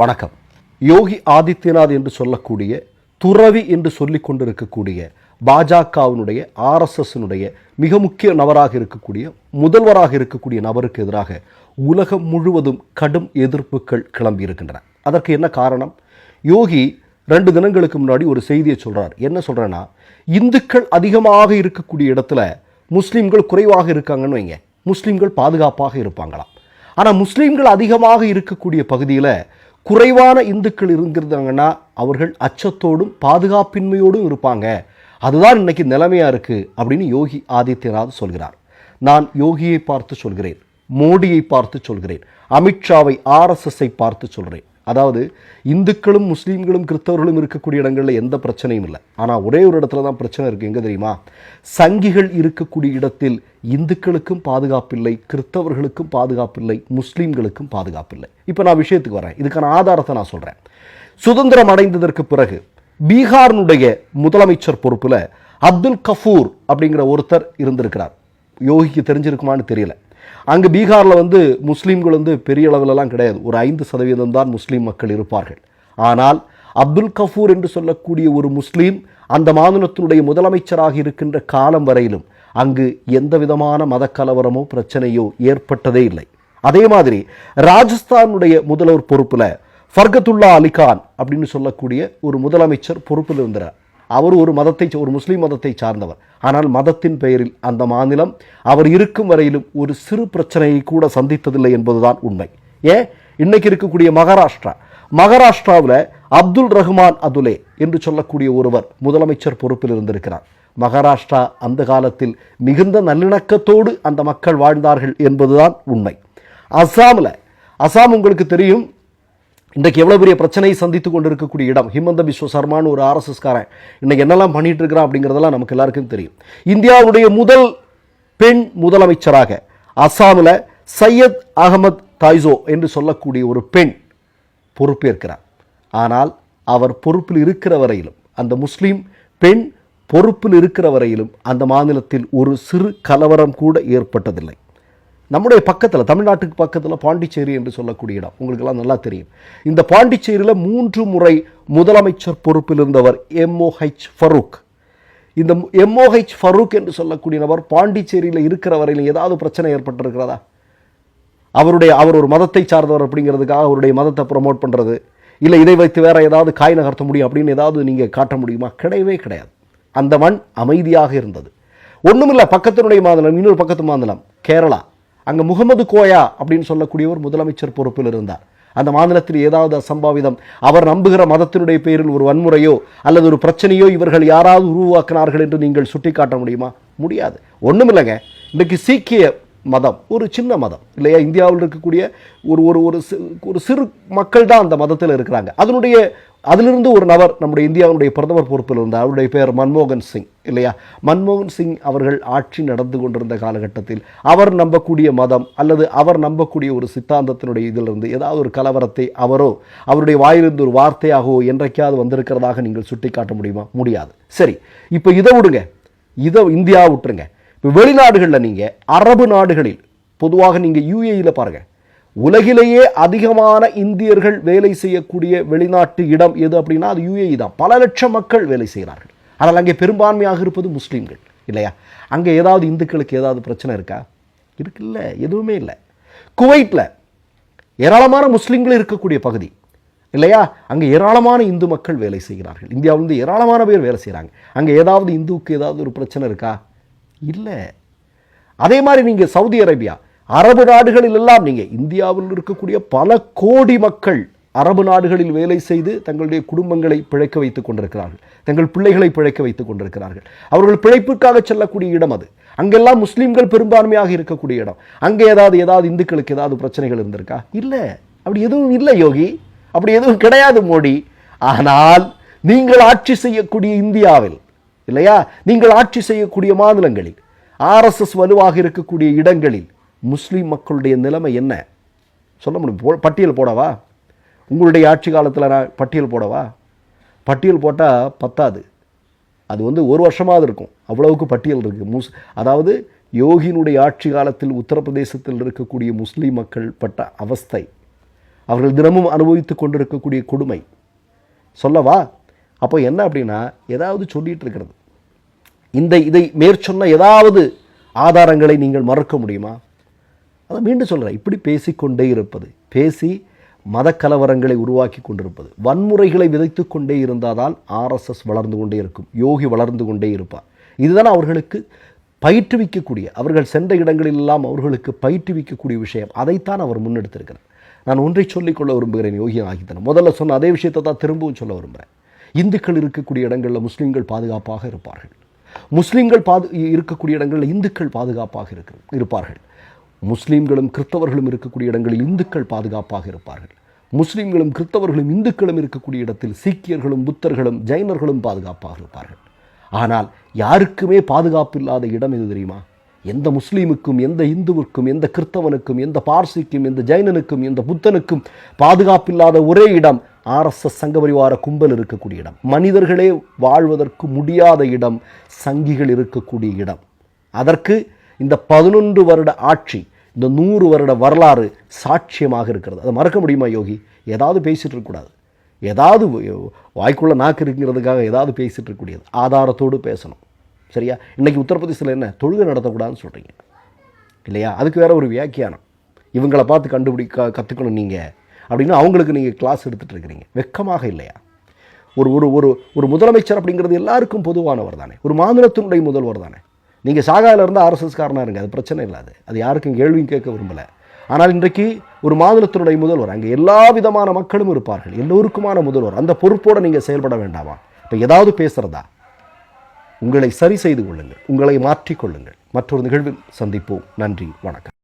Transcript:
வணக்கம். யோகி ஆதித்யநாத் என்று சொல்லக்கூடிய துறவி என்று சொல்லிக் கொண்டிருக்கக்கூடிய பாஜகவினுடைய ஆர்எஸ்எஸ்னுடைய மிக முக்கிய நபராக இருக்கக்கூடிய முதல்வராக இருக்கக்கூடிய நபருக்கு எதிராக உலகம் முழுவதும் கடும் எதிர்ப்புகள் கிளம்பி இருக்கின்றன அதற்கு என்ன காரணம்? யோகி ரெண்டு தினங்களுக்கு முன்னாடி ஒரு செய்தியை சொல்றார். என்ன சொல்றேன்னா இந்துக்கள் அதிகமாக இருக்கக்கூடிய இடத்துல முஸ்லீம்கள் குறைவாக இருக்காங்கன்னு வைங்க. முஸ்லீம்கள் பாதுகாப்பாக இருப்பாங்களாம். ஆனால் முஸ்லீம்கள் அதிகமாக இருக்கக்கூடிய பகுதியில் குறைவான இந்துக்கள் இருந்திருந்தாங்கன்னா அவர்கள் அச்சத்தோடும் பாதுகாப்பின்மையோடும் இருப்பாங்க. அதுதான் இன்னைக்கு நிலைமையா இருக்கு அப்படின்னு யோகி ஆதித்யநாத் சொல்கிறார். நான் யோகியை பார்த்து சொல்கிறேன் மோடியை பார்த்து சொல்கிறேன் அமித்ஷாவை ஆர்எஸ்எஸ்ஸை பார்த்து சொல்கிறேன் அதாவது இந்துக்களும் முஸ்லீம்களும் கிறிஸ்தவர்களும் இருக்கக்கூடிய இடங்களில் எந்த பிரச்சனையும் இல்லை. ஆனால் ஒரே ஒரு இடத்துல தான் பிரச்சனை இருக்குது எங்கே தெரியுமா? சங்கிகள் இருக்கக்கூடிய இடத்தில் இந்துக்களுக்கும் பாதுகாப்பில்லை கிறிஸ்தவர்களுக்கும் பாதுகாப்பில்லை முஸ்லீம்களுக்கும் பாதுகாப்பில்லை இப்போ நான் விஷயத்துக்கு வரேன். இதுக்கான ஆதாரத்தை நான் சொல்கிறேன் சுதந்திரம் அடைந்ததற்கு பிறகு பீகாரினுடைய முதலமைச்சர் பொறுப்பில் அப்துல் கஃபூர் அப்படிங்கிற ஒருத்தர் இருந்திருக்கிறார். யோகிக்கு தெரிஞ்சிருக்குமான்னு தெரியல. அங்கே பீகாரில் வந்து முஸ்லீம்கள் வந்து பெரிய அளவிலலாம் கிடையாது. ஒரு ஐந்து சதவீதம் தான் முஸ்லீம் மக்கள் இருப்பார்கள். ஆனால் அப்துல் கஃபூர் என்று சொல்லக்கூடிய ஒரு முஸ்லீம் அந்த மாநிலத்தினுடைய முதலமைச்சராக இருக்கின்ற காலம் வரையிலும் அங்கு எந்த விதமான மத கலவரமோ பிரச்சனையோ ஏற்பட்டதே இல்லை. அதே மாதிரி ராஜஸ்தானுடைய முதல்வர் பொறுப்பில் ஃபர்கத்துல்லா அலிகான் அப்படின்னு சொல்லக்கூடிய ஒரு முதலமைச்சர் பொறுப்பில் இருந்தார். அவர் ஒரு மதத்தை ஒரு முஸ்லீம் மதத்தை சார்ந்தவர். ஆனால் மதத்தின் பெயரில் அந்த மாநிலம் அவர் இருக்கும் வரையிலும் ஒரு சிறு பிரச்சனையை கூட சந்தித்ததில்லை என்பதுதான் உண்மை. ஏன்? இன்னைக்கு இருக்கக்கூடிய மகாராஷ்டிரா. மகாராஷ்டிராவில் அப்துல் ரஹ்மான் அதுலே என்று சொல்லக்கூடிய ஒருவர் முதலமைச்சர் பொறுப்பில் இருந்திருக்கிறார். மகாராஷ்டிரா அந்த காலத்தில் மிகுந்த நல்லிணக்கத்தோடு அந்த மக்கள் வாழ்ந்தார்கள் என்பதுதான் உண்மை. அஸ்ஸாமில் அஸ்ஸாம் உங்களுக்கு தெரியும் இன்றைக்கு எவ்வளோ பெரிய பிரச்சனையை சந்தித்து கொண்டிருக்கக்கூடிய இடம் ஹிமந்த பிஸ்வ சர்மான்னு ஒரு ஆர்எஸ்எஸ்காரன் இன்றைக்கி என்னெல்லாம் பண்ணிகிட்டு இருக்கிறான் அப்படிங்கிறதெல்லாம் நமக்கு எல்லாருக்கும் தெரியும். இந்தியாவுடைய முதல் பெண் முதலமைச்சராக அஸ்ஸாமில் சையத் அகமத் தாய்சோ என்று சொல்லக்கூடிய ஒரு பெண் பொறுப்பேற்கிறார். ஆனால் அவர் பொறுப்பில் இருக்கிற வரையிலும் அந்த முஸ்லீம் பெண் பொறுப்பில் இருக்கிற வரையிலும் அந்த மாநிலத்தில் ஒரு சிறு கலவரம் கூட ஏற்பட்டதில்லை. நம்முடைய பக்கத்தில் தமிழ்நாட்டுக்கு பக்கத்தில் பாண்டிச்சேரி என்று சொல்லக்கூடிய இடம். உங்களுக்கெல்லாம் நல்லா தெரியும். இந்த பாண்டிச்சேரியில் மூன்று முறை முதலமைச்சர் பொறுப்பில் இருந்தவர் எம்ஓஹெச் ஃபரூக் இந்த எம்ஓஹெச் ஃபரூக் என்று சொல்லக்கூடிய நபர் பாண்டிச்சேரியில் இருக்கிற வரையில் ஏதாவது பிரச்சனை ஏற்பட்டிருக்கிறதா? அவருடைய அவர் ஒரு மதத்தை சார்ந்தவர் அப்படிங்கிறதுக்காக அவருடைய மதத்தை ப்ரமோட் பண்ணுறது இல்லை இதை வைத்து வேற ஏதாவது காய் நகர்த்த முடியும் அப்படின்னு ஏதாவது நீங்கள் காட்ட முடியுமா? கிடையவே கிடையாது. அந்த மண் அமைதியாக இருந்தது. ஒன்றுமில்லை பக்கத்தினுடைய மாநிலம் இன்னொரு பக்கத்து மாநிலம் கேரளா. அங்கே முகமது கோயா அப்படின்னு சொல்லக்கூடியவர் முதலமைச்சர் பொறுப்பில் இருந்தார். அந்த மாநிலத்தில் ஏதாவது அசம்பாவிதம் அவர் நம்புகிற மதத்தினுடைய பெயரில் ஒரு வன்முறையோ அல்லது ஒரு பிரச்சனையோ இவர்கள் யாராவது உருவாக்கினார்கள் என்று நீங்கள் சுட்டிக்காட்ட முடியுமா? முடியாது. ஒன்றுமில்லைங்க இன்றைக்கு சீக்கிய மதம் ஒரு சின்ன மதம் இல்லையா? இந்தியாவில் இருக்கக்கூடிய ஒரு ஒரு ஒரு ஒரு சிறு மக்கள் தான் அந்த மதத்தில் இருக்கிறாங்க. அதனுடைய அதிலிருந்து ஒரு நபர் நம்முடைய இந்தியாவுடைய பிரதமர் பொறுப்பில் இருந்தார். அவருடைய பெயர் மன்மோகன் சிங் இல்லையா? மன்மோகன் சிங் அவர்கள் ஆட்சி நடந்து கொண்டிருந்த காலகட்டத்தில் அவர் நம்பக்கூடிய மதம் அல்லது அவர் நம்பக்கூடிய ஒரு சித்தாந்தத்தினுடைய இதிலிருந்து ஏதாவது ஒரு கலவரத்தை அவரோ அவருடைய வாயிலிருந்து ஒரு வார்த்தையாகவோ என்றைக்காவது வந்திருக்கிறதாக நீங்கள் சுட்டிக்காட்ட முடியுமா? முடியாது. சரி இப்போ இதை விடுங்க. இதை இந்தியா விட்டுருங்க. இப்போ வெளிநாடுகளில் நீங்கள் அரபு நாடுகளில் பொதுவாக நீங்கள் யூஏயில் பாருங்கள் உலகிலேயே அதிகமான இந்தியர்கள் வேலை செய்யக்கூடிய வெளிநாட்டு இடம் எது அப்படின்னா அது யுஏஇ தான். பல லட்சம் மக்கள் வேலை செய்கிறார்கள். ஆனால் அங்கே பெரும்பான்மையாக இருப்பது முஸ்லீம்கள் இல்லையா? அங்கே ஏதாவது இந்துக்களுக்கு ஏதாவது பிரச்சனை இருக்கா? இருக்குல்ல எதுவுமே இல்லை. குவைட்டில் ஏராளமான முஸ்லீம்கள் இருக்கக்கூடிய பகுதி இல்லையா? அங்கே ஏராளமான இந்து மக்கள் வேலை செய்கிறார்கள். இந்தியாவிலிருந்து ஏராளமான பேர் வேலை செய்கிறாங்க. அங்கே ஏதாவது இந்துவுக்கு ஏதாவது ஒரு பிரச்சனை இருக்கா? இல்லை. அதே மாதிரி நீங்கள் சவுதி அரேபியா அரபு நாடுகளில் எல்லாம் நீங்கள் இந்தியாவில் இருக்கக்கூடிய பல கோடி மக்கள் அரபு நாடுகளில் வேலை செய்து தங்களுடைய குடும்பங்களை பிழைக்க வைத்துக் கொண்டிருக்கிறார்கள். தங்கள் பிள்ளைகளை பிழைக்க வைத்துக் கொண்டிருக்கிறார்கள். அவர்கள் பிழைப்புக்காக செல்லக்கூடிய இடம் அது. அங்கெல்லாம் முஸ்லீம்கள் பெரும்பான்மையாக இருக்கக்கூடிய இடம். அங்கே ஏதாவது ஏதாவது இந்துக்களுக்கு ஏதாவது பிரச்சனைகள் இருந்திருக்கா? இல்லை. அப்படி எதுவும் இல்லை யோகி. அப்படி எதுவும் கிடையாது மோடி. ஆனால் நீங்கள் ஆட்சி செய்யக்கூடிய இந்தியாவில் இல்லையா? நீங்கள் ஆட்சி செய்யக்கூடிய மாநிலங்களில் ஆர்எஸ்எஸ் வலுவாக இருக்கக்கூடிய இடங்களில் முஸ்லீம் மக்களுடைய நிலைமை என்ன? சொல்ல முடியும். போ- பட்டியல் போடவா? உங்களுடைய ஆட்சி காலத்தில் நான் பட்டியல் போடவா? பட்டியல் போட்டால் பத்தாது. அது வந்து ஒரு வருஷமாவது இருக்கும். அவ்வளவுக்கு பட்டியல் இருக்குது முஸ் அதாவது யோகியினுடைய ஆட்சி காலத்தில் உத்தரப்பிரதேசத்தில் இருக்கக்கூடிய முஸ்லீம் மக்கள் பட்ட அவஸ்தை அவர்கள் தினமும் அனுபவித்துக் கொண்டிருக்கக்கூடிய கொடுமை. சொல்லவா? அப்போ என்ன அப்படின்னா ஏதாவது சொல்லிகிட்டு இருக்கிறது. இந்த இதை மேற்சொன்ன ஏதாவது ஆதாரங்களை நீங்கள் மறக்க முடியுமா? அதை மீண்டும் சொல்கிறேன் இப்படி பேசிக்கொண்டே இருப்பது பேசி மத கலவரங்களை உருவாக்கி கொண்டிருப்பது வன்முறைகளை விதைத்து கொண்டே இருந்தால் ஆர்எஸ்எஸ் வளர்ந்து கொண்டே இருக்கும் யோகி வளர்ந்து கொண்டே இருப்பார். இதுதான் அவர்களுக்கு பயிற்றுவிக்கக்கூடிய அவர்கள் சென்ற இடங்களிலெல்லாம் அவர்களுக்கு பயிற்றுவிக்கக்கூடிய விஷயம். அதைத்தான் அவர் முன்னெடுத்திருக்கிறார். நான் ஒன்றை சொல்லிக்கொள்ள விரும்புகிறேன் யோகி ஆகித்தனம். முதல்ல சொன்ன அதே விஷயத்தை தான் திரும்பவும் சொல்ல விரும்புகிறேன். இந்துக்கள் இருக்கக்கூடிய இடங்களில் முஸ்லீம்கள் பாதுகாப்பாக இருப்பார்கள். முஸ்லீம்கள் பாது இருக்கக்கூடிய இடங்களில் இந்துக்கள் பாதுகாப்பாக இருக்க இருப்பார்கள். முஸ்லீம்களும் கிறிஸ்தவர்களும் இருக்கக்கூடிய இடங்களில் இந்துக்கள் பாதுகாப்பாக இருப்பார்கள். முஸ்லீம்களும் கிறிஸ்தவர்களும் இந்துக்களும் இருக்கக்கூடிய இடத்தில் சீக்கியர்களும் புத்தர்களும் ஜைனர்களும் பாதுகாப்பாக இருப்பார்கள். ஆனால் யாருக்குமே பாதுகாப்பு இல்லாத இடம் எது தெரியுமா? எந்த முஸ்லீமுக்கும் எந்த இந்துவுக்கும் எந்த கிறிஸ்தவனுக்கும் எந்த பார்சிக்கும் எந்த ஜைனனுக்கும் எந்த புத்தனுக்கும் பாதுகாப்பில்லாத ஒரே இடம் ஆர்எஸ்எஸ் சங்கபரிவார கும்பல் இருக்கக்கூடிய இடம். மனிதர்களே வாழ்வதற்கு முடியாத இடம் சங்கிகள் இருக்கக்கூடிய இடம். அதற்கு இந்த பதினொன்று வருட ஆட்சி இந்த நூறு வருட வரலாறு சாட்சியமாக இருக்கிறது. அதை மறக்க முடியுமா யோகி? ஏதாவது பேசிகிட்டு இருக்கக்கூடாது ஏதாவது வாய்க்குள்ள நாக்கு இருக்கிறதுக்காக ஏதாவது பேசிட்டு இருக்கக்கூடியது ஆதாரத்தோடு பேசணும். சரியா? இன்னைக்கு உத்தரப்பிரதேசத்தில் என்ன? தொழுகை நடத்தக்கூடாதுன்னு சொல்கிறீங்க இல்லையா? அதுக்கு வேறு ஒரு வியாக்கியானம். இவங்களை பார்த்து கண்டுபிடி க கற்றுக்கணும் நீங்கள் அப்படின்னு அவங்களுக்கு நீங்கள் கிளாஸ் எடுத்துகிட்டு இருக்கிறீங்க. வெக்கமாக இல்லையா? ஒரு ஒரு ஒரு ஒரு முதலமைச்சர் அப்படிங்கிறது எல்லாருக்கும் பொதுவானவர் தானே. ஒரு மாநிலத்தினுடைய முதல்வர் தானே. நீங்கள் சாகாவில் இருந்தால் ஆர்எஸ்எஸ்காரனாக இருங்க அது பிரச்சனை இல்லாது அது. யாருக்கும் கேள்வியும் கேட்க விரும்பலை. ஆனால் இன்றைக்கு ஒரு மாநிலத்தினுடைய முதல்வர் அங்கே எல்லா விதமான மக்களும் இருப்பார்கள். எல்லோருக்குமான முதல்வர். அந்த பொறுப்போடு நீங்கள் செயல்பட வேண்டாமா? இப்போ ஏதாவது பேசுகிறதா உங்களை சரி செய்து கொள்ளுங்கள். உங்களை மாற்றிக்கொள்ளுங்கள் மற்றொரு நிகழ்வில் சந்திப்போம். நன்றி. வணக்கம்.